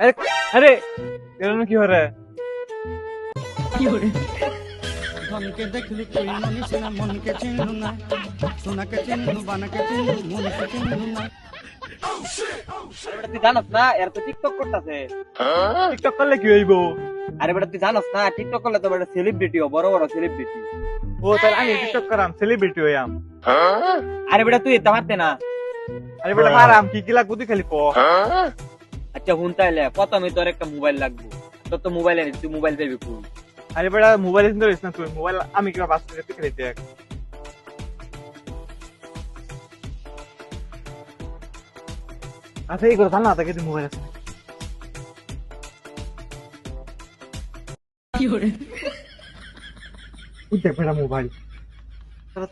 আরে আরে এরকম কি হরে ধনকে দেখলি তুই মনিস না মনকে চিনলু না সোনাকে চিনলু বানাকে চিনলু মনকে চিনলু না তুই জানোস না এর তো টিকটক করতেছে টিকটক করলে কি হইব আরে বেটা তুই জানোস না টিকটক করলে তো বেটা সেলিব্রিটি বড় বড় সেলিব্রিটি ও তাহলে আমি টিকটক করাম সেলিব্রিটি হইয়াম আরে বেটা তুই এটা পারতে না। আরে বেটা পারাম কি কি লাগবো তুই খালি ক। আচ্ছা হুন তাইলে প্রথমে তোর একটা মোবাইল লাগবে। তোর তো মোবাইল এনে তুই মোবাইল দেবি খুব আরে বেটা মোবাইল চিন্তা করিস না তুই মোবাইল আমি কিবা বাস তুই খালি দেখ। আচ্ছা এই করে জানা তাকে মোবাইল আছে উঠ বেটা মোবাইল।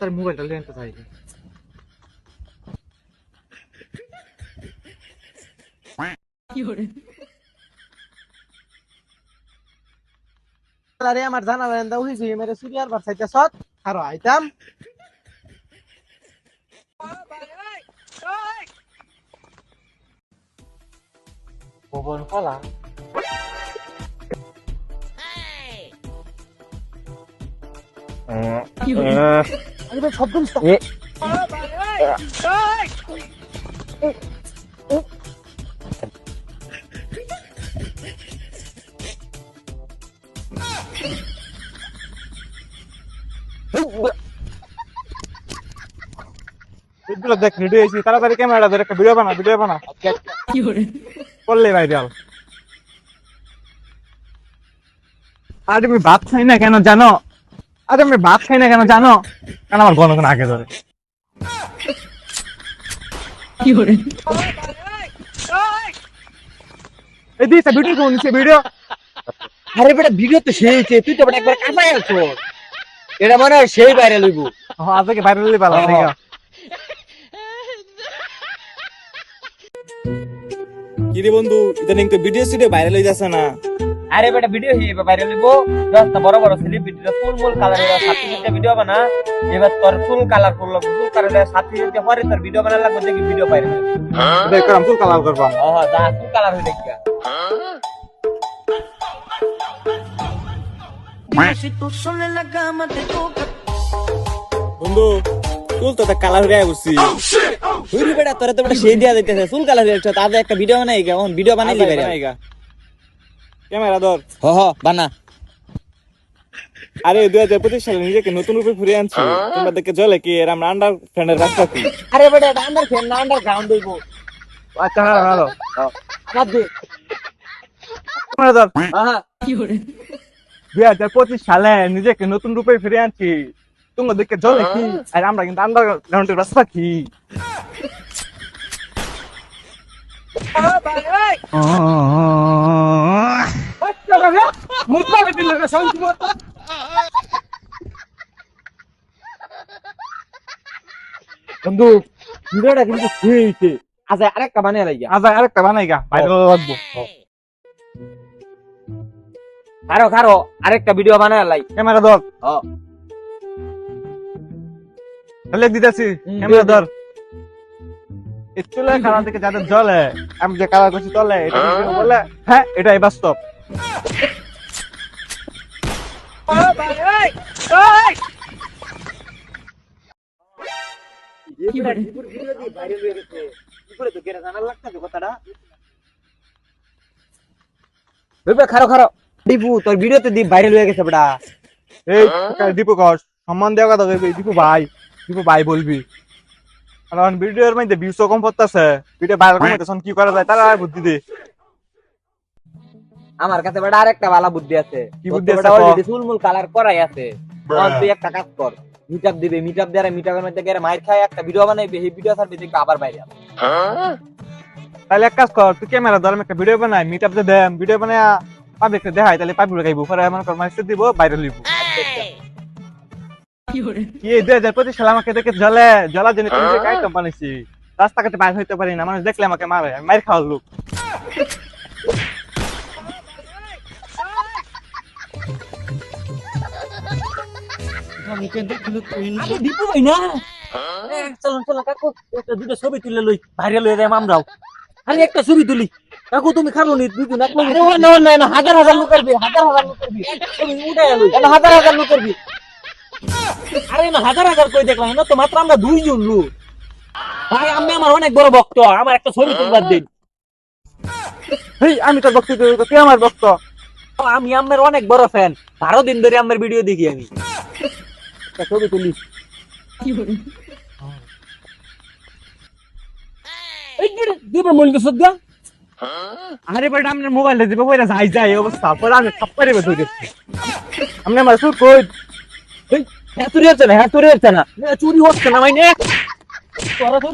তার মোবাইলটা লিয়ে আনতে চাইবে আরে আমার জানা বেন দাও হইছে মেরে সুরিয়ার বার সাইতে সৎ। আর আইতাম। ভবন কলা এগুলো দেখ রেডি হয়েছি তাড়াতাড়ি ক্যামেরাটা ধরে একটা ভিডিও বানা ভিডিও বানা। করলে ভাইরাল আরে আমি ভাত খাই না কেন জানো? আরে আমি ভাত খাই না কেন জানো? কেন আমার গণ আগে ধরে। এই দিস ভিডিও কোন নিচে ভিডিও আরে বেটা ভিডিও তো সেই হয়েছে তুই তো বেটা একবার কাঁপাই আছো। এটা মনে হয় সেই বাইরে লইব হ্যাঁ আজকে ভাইরাল হলে ভালো। দেখা। কিরে বন্ধু ইদানিং তো ভিডিও স্টুডিও ভাইরাল হয়ে যাচ্ছে না। আরে বেটা ভিডিও হি বাইরে লইব দশটা বড় বড় সেলিব্রিটি ফুল ফুল কালারের সাথে সাথে ভিডিও বানা। এবার তোর ফুল কালার ফুল ফুল কালার সাথে সাথে পরে তোর ভিডিও বানা লাগবে দেখি ভিডিও বাইরে দেখ করাম ফুল কালার করবাম ও যা ফুল কালার হই la cama te বন্ধু চুল তো কালার হয়ে গেছি। হুইরি বেটা তোরে তো বেটা সেই দিয়া দিতেছে ফুল কালার হইছে তাতে একটা ভিডিও বানাই গা ভিডিও বানাই দিবে ক্যামেরা ধর। হ হ বানা। আরে দুই হাজার পঁচিশ সালে নিজেকে নতুন রূপে ফিরে আনছি। তোমরা দেখে জলে কি এর আমরা আন্ডার ফ্রেন্ডের রাস্তা কি? আরে বেটা এটা আন্ডার ফ্যান না আন্ডার গ্রাউন্ড হইব। আচ্ছা ভালো ভালো আমার দে। ক্যামেরা ধর। আহা দুই হাজার পঁচিশ সালে নিজেকে নতুন রূপে ফিরে আনছি। তুমি দেখে জলে কি? আর আমরা কিন্তু আন্ডারগ্রাউন্ডের রাস্তা কি? বন্ধু ভিডিওটা কিন্তু হইছে আচ্ছা আরেকটা বানিয়ে লাগিয়া আরেকটা বানাই গা। ভাইরাল লাগবো। খারো খারো আরেকটা ভিডিও বানায় লাই। ক্যামেরা ধর। হ। তাহলে দিতেছি ক্যামেরা। ধর। চুলের থেকে যাদের জলে আমি যে কালার করছি এটা বলে? হ্যাঁ এটাই বাস্তব। খারো খারো দীপু তোর ভিডিওতে দীপ ভাইরাল হয়ে গেছে বেটা এই দীপু কর সম্মান দেওয়া কথা কইবি দীপু ভাই দীপু ভাই বলবি কারণ ভিডিওর মধ্যে ভিউজ কম পড়তেছে ভিডিও ভাইরাল কম হইতেছে কি করা যায় তারা বুদ্ধি দে আমার কাছে বেটা আরেকটা ভালো বুদ্ধি আছে। কি বুদ্ধি আছে already চুলমুল কালার করাই আছে। তুই একটা কাজ কর মিটআপ দিবে মিটআপ দেওয়ার মিটআপের মধ্যে গেলে মাইর খায় একটা ভিডিও বানাইবে এই ভিডিও ছাড়বে দেখবে আবার বাইরে আসবে। তাহলে এক কাজ কর তুই ক্যামেরা ধর একটা ভিডিও বানাই মিট আপ দেম ভিডিও বানায় পাবলিক দেখাই তাহলে পাবলিক গাইবো। পরে আমার কর মাইসে দিব ভাইরাল দিব কি এই দুই হাজার পঁচিশ সালে আমাকে দেখে জলে জলার জন্য তুমি যে আইটেম বানাইছি। রাস্তাঘাটে বাইর হইতে পারি না মানুষ দেখলে আমাকে মারে আমি মার খাওয়ার লোক। দীপু ভাই না? চলুন চলুন কাকু একটা দুটো ছবি তুলে লই ভাইরাল হয়ে যাই আমরাও। খালি একটা ছবি তুলি। কাকু তুমি খালো নি হাজার হাজার লোক করবি হাজার হাজার লোক করবি ছবি উঠাই লই না হাজার হাজার লোক করবি আরে না হাজার হাজার কই দেখলাম না তো মাত্র আমরা দুইজন লোক। ভাই আমি আমার অনেক বড় ভক্ত আমার একটা ছবি তুলবার দিন। হেই আমি বক্তব্য তুই আমার বক্ত আমি আমের অনেক বড় ফ্যান বারো দিন ধরে আমের ভিডিও দেখি আমি। একটা ছবি তুলি? দিবে মন কে সদ্যা আরে বেটা আপনার মোবাইলটা দিবে বইরা যাই যাই অবস্থা পরে আমি বের হয়ে গেছি আপনি আমার সুর কই হ্যাঁ চুরি হচ্ছে না হ্যাঁ চুরি হচ্ছে না চুরি হচ্ছে না মাইনে তোরা তো